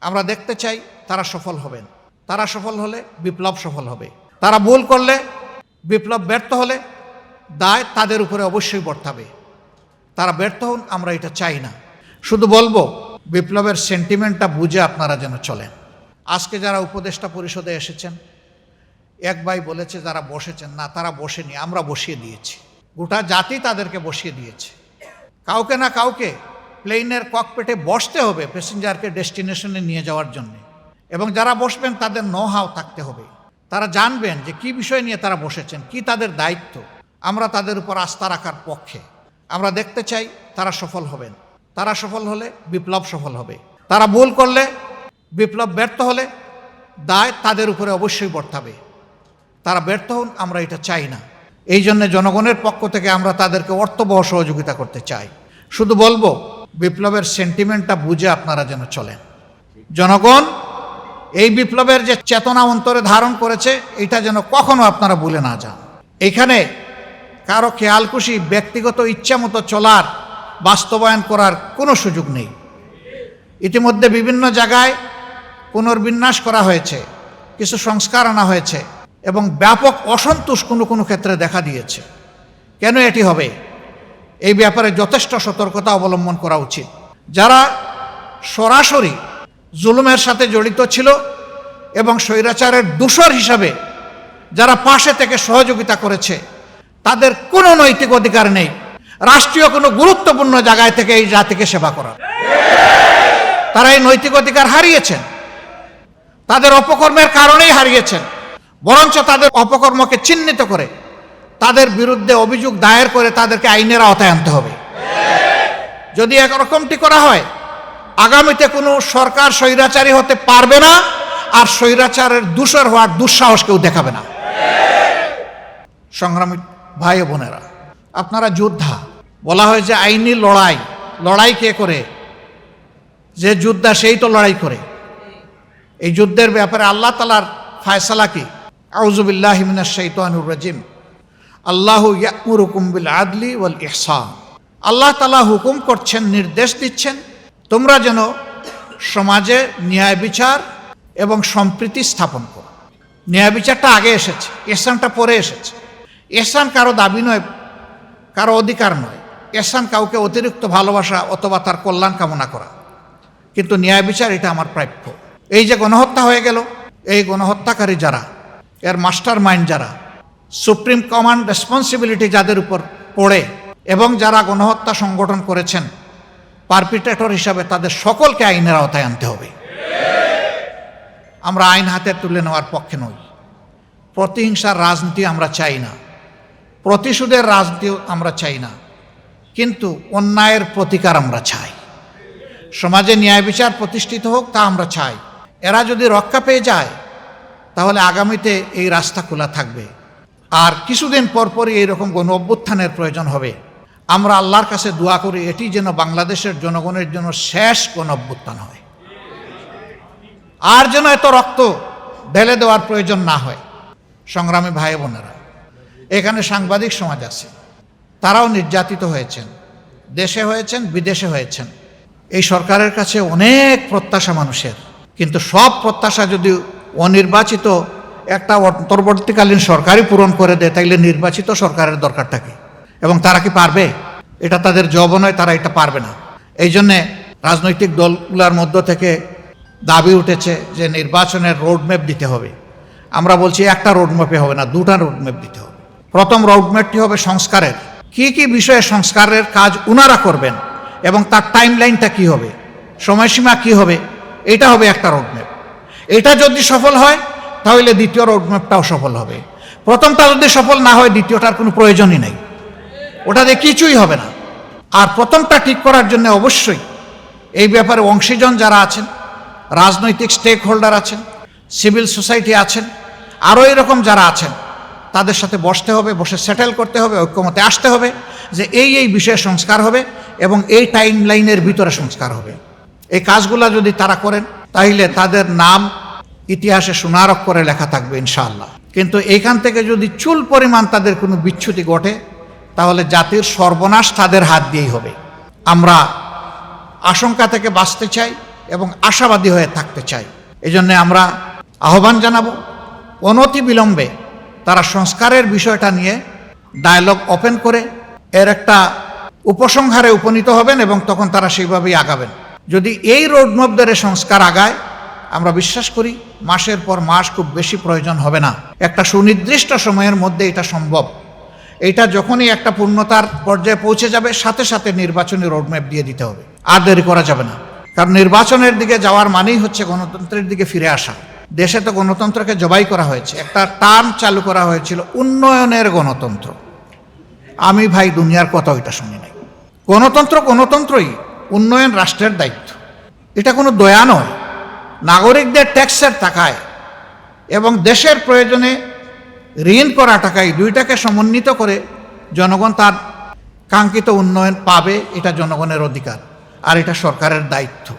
আমরা দেখতে চাই তারা সফল হবেন। তারা সফল হলে বিপ্লব সফল হবে। তারা ভুল করলে বিপ্লব ব্যর্থ হলে দায় তাদের উপরে অবশ্যই বর্তাবে। তারা ব্যর্থ হন, আমরা এটা চাই না। শুধু বলব, বিপ্লবের সেন্টিমেন্টটা বুঝে আপনারা যেন চলেন। আজকে যারা উপদেষ্টা পরিষদে এসেছেন, এক ভাই বলেছে, যারা বসেছেন, না, তারা বসেনি, আমরা বসিয়ে দিয়েছি। গোটা জাতি তাদেরকে বসিয়ে দিয়েছে। কাউকে না কাউকে প্লেনের ককপেটে বসতে হবে প্যাসেঞ্জারকে ডেস্টিনেশনে নিয়ে যাওয়ার জন্য। এবং যারা বসবেন তাদের নো হাও থাকতে হবে। তারা জানবেন যে কি বিষয় নিয়ে তারা বসেছেন, কি তাদের দায়িত্ব। আমরা তাদের উপর আস্থা রাখার পক্ষে। আমরা দেখতে চাই তারা সফল হবেন। তারা সফল হলে বিপ্লব সফল হবে। তারা ভুল করলে বিপ্লব ব্যর্থ হলে দায় তাদের উপরে অবশ্যই বর্তাবে। তারা ব্যর্থ হন, আমরা এটা চাই না। এই জন্য জনগণের পক্ষ থেকে আমরা তাদেরকে অর্থবহ সহযোগিতা করতে চাই। শুধু বলব বিপ্লবের সেন্টিমেন্টটা বুঝে আপনারা যেন চলেন। জনগণ, এই বিপ্লবের যে চেতনা অন্তরে ধারণ করেছে, এটা যেন কখনো আপনারা ভুলে না যান। এখানে কারও খেয়ালকুশি, ব্যক্তিগত ইচ্ছা মতো চলার, বাস্তবায়ন করার কোনো সুযোগ নেই। ইতিমধ্যে বিভিন্ন জায়গায় পুনর্বিন্যাস করা হয়েছে, কিছু সংস্কার আনা হয়েছে এবং ব্যাপক অসন্তোষ কোনো কোনো ক্ষেত্রে দেখা দিয়েছে। কেন এটি হবে? এই ব্যাপারে যথেষ্ট সতর্কতা অবলম্বন করা উচিত। যারা সরাসরি জুলুমের সাথে জড়িত ছিল এবং স্বৈরাচারের দূষর হিসাবে যারা পাশে থেকে সহযোগিতা করেছে, তাদের কোনো নৈতিক অধিকার নেই। রাষ্ট্রীয় কোনো গুরুত্বপূর্ণ জায়গায় থেকে এই জাতিকে সেবা করার। তারা এই নৈতিক অধিকার হারিয়েছেন। তাদের অপকর্মের কারণেই হারিয়েছেন। বরঞ্চ তাদের অপকর্মকে চিহ্নিত করে তাদের বিরুদ্ধে অভিযোগ দায়ের করে তাদেরকে আইনের আওতায় আনতে হবে। যদি একরকমটি করা হয়, আগামীতে কোনো সরকার স্বৈরাচারী হতে পারবে না, আর স্বৈরাচারের দূষর হওয়ার দুঃসাহস কেউ দেখাবে না। সংগ্রামী ভাই বোনেরা, আপনারা যোদ্ধা, বলা হয় যে আইনি লড়াই লড়াই কে করে? যে যোদ্ধা সেই তো লড়াই করে। এই যুদ্ধের ব্যাপারে আল্লাহ তালার ফায়সালা কি? আউজুবিল্লাহ হিমিনা শৈতানুর রাজিম। আল্লাহ ইয়াকুর বিল আদলি ওয়াল ইহসান। আল্লাহ তালা হুকুম করছেন, নির্দেশ দিচ্ছেন, তোমরা যেন সমাজে ন্যায় বিচার এবং সম্প্রীতি স্থাপন করো। ন্যায় বিচারটা আগে এসেছে এহসানটা পরে এসেছে। এহসান কারও দাবি নয়, কারও অধিকার নয়। এসান কাউকে অতিরিক্ত ভালোবাসা অথবা তার কল্যাণ কামনা করা। কিন্তু ন্যায় বিচার এটা আমার প্রাপ্য। এই যে গণহত্যা হয়ে গেল, এই গণহত্যাকারী যারা, এর মাস্টার মাইন্ড যারা সুপ্রিম কমান্ড রেসপন্সিবিলিটি যাদের উপর পড়ে এবং যারা গণহত্যা সংগঠন করেছেন, পারপিটেটর হিসাবে তাদের সকলকে আইনের আওতায় আনতে হবে। আমরা আইন হাতে তুলে নেওয়ার পক্ষে নই। প্রতিহিংসার রাজনীতি আমরা চাই না। প্রতিশোধের রাজনীতি আমরা চাই না। কিন্তু অন্যায়ের প্রতিকার আমরা চাই। সমাজে ন্যায় বিচার প্রতিষ্ঠিত হোক তা আমরা চাই। এরা যদি রক্ষা পেয়ে যায়, তাহলে আগামীতে এই রাস্তা খোলা থাকবে। আর কিছুদিন পরপরই এরকম গণ অভ্যুত্থানের প্রয়োজন হবে। আমরা আল্লাহর কাছে দোয়া করি, এটি যেন বাংলাদেশের জনগণের জন্য শেষ গণ অভ্যুত্থান হয়। আর যেন এত রক্ত ঢেলে দেওয়ার প্রয়োজন না হয়। সংগ্রামী ভাই বোনেরা, এখানে সাংবাদিক সমাজ আছে। তারাও নির্যাতিত হয়েছেন। দেশে হয়েছেন, বিদেশে হয়েছেন। এই সরকারের কাছে অনেক প্রত্যাশা মানুষের। কিন্তু সব প্রত্যাশা যদি অনির্বাচিত একটা অন্তর্বর্তীকালীন সরকারই পূরণ করে দেয়, তাইলে নির্বাচিত সরকারের দরকারটা কি? এবং তারা কি পারবে? এটা তাদের জব নয়, তারা এটা পারবে না। এই জন্যে রাজনৈতিক দলগুলোর মধ্য থেকে দাবি উঠেছে যে নির্বাচনের রোডম্যাপ দিতে হবে। আমরা বলছি একটা রোডম্যাপে হবে না, দুটা রোডম্যাপ দিতে হবে। প্রথম রোডম্যাপটি হবে সংস্কারের। কি কি বিষয়ে সংস্কারের কাজ উনারা করবেন এবং তার টাইম লাইনটা কী হবে? সময়সীমা কি হবে? এটা হবে একটা রোডম্যাপ এটা যদি সফল হয় তাহলে দ্বিতীয় রোডম্যাপটাও সফল হবে। প্রথমটা যদি সফল না হয়, দ্বিতীয়টার কোনো প্রয়োজনই নেই। ওটা দিয়ে কিছুই হবে না। আর প্রথমটা ঠিক করার জন্য অবশ্যই এই ব্যাপারে অংশীজন যারা আছেন, রাজনৈতিক স্টেক হোল্ডার আছেন সিভিল সোসাইটি আছেন, আরও এরকম যারা আছেন, তাদের সাথে বসতে হবে, বসে সেটেল করতে হবে, ঐক্যমতে আসতে হবে যে এই এই বিষয়ে সংস্কার হবে এবং এই টাইম লাইনের ভিতরে সংস্কার হবে। এই কাজগুলো যদি তারা করেন, তাহলে তাদের নাম ইতিহাসে সোনারক করে লেখা থাকবে ইনশাআল্লাহ। কিন্তু এইখান থেকে যদি চুল পরিমাণ তাদের কোনো বিচ্যুতি ঘটে, তাহলে জাতির সর্বনাশ তাদের হাত দিয়েই হবে। আমরা আশঙ্কা থেকে বাঁচতে চাই এবং আশাবাদী হয়ে থাকতে চাই। এই জন্যে আমরা আহ্বান জানাব, অনতি বিলম্বে তারা সংস্কারের বিষয়টা নিয়ে ডায়ালগ ওপেন করে, এর একটা উপসংহারে উপনীত হবেন এবং তখন তারা সেইভাবেই আগাবেন। যদি এই রোডম্যাপ ধরে সংস্কার আগায় আমরা বিশ্বাস করি মাসের পর মাস খুব বেশি প্রয়োজন হবে না। একটা সুনির্দিষ্ট সময়ের মধ্যে এটা সম্ভব। এটা যখনই একটা পূর্ণতার পর্যায়ে পৌঁছে যাবে, সাথে সাথে নির্বাচনী রোডম্যাপ দিয়ে দিতে হবে। আর দেরি করা যাবে না। কারণ নির্বাচনের দিকে যাওয়ার মানেই হচ্ছে গণতন্ত্রের দিকে ফিরে আসা। দেশে তো গণতন্ত্রকে জবাই করা হয়েছে। একটা টার্ম চালু করা হয়েছিল, উন্নয়নের গণতন্ত্র। আমি ভাই দুনিয়ার কথা ওইটা শুনি নাই। গণতন্ত্র গণতন্ত্রই, উন্নয়ন রাষ্ট্রের দায়িত্ব। এটা কোনো দয়া নয়। নাগরিকদের ট্যাক্সের টাকায় এবং দেশের প্রয়োজনে ঋণ করা টাকায় দুইটাকে সমন্বিত করে জনগণ তার কাঙ্ক্ষিত উন্নয়ন পাবে, এটা জনগণের অধিকার আর এটা সরকারের দায়িত্ব।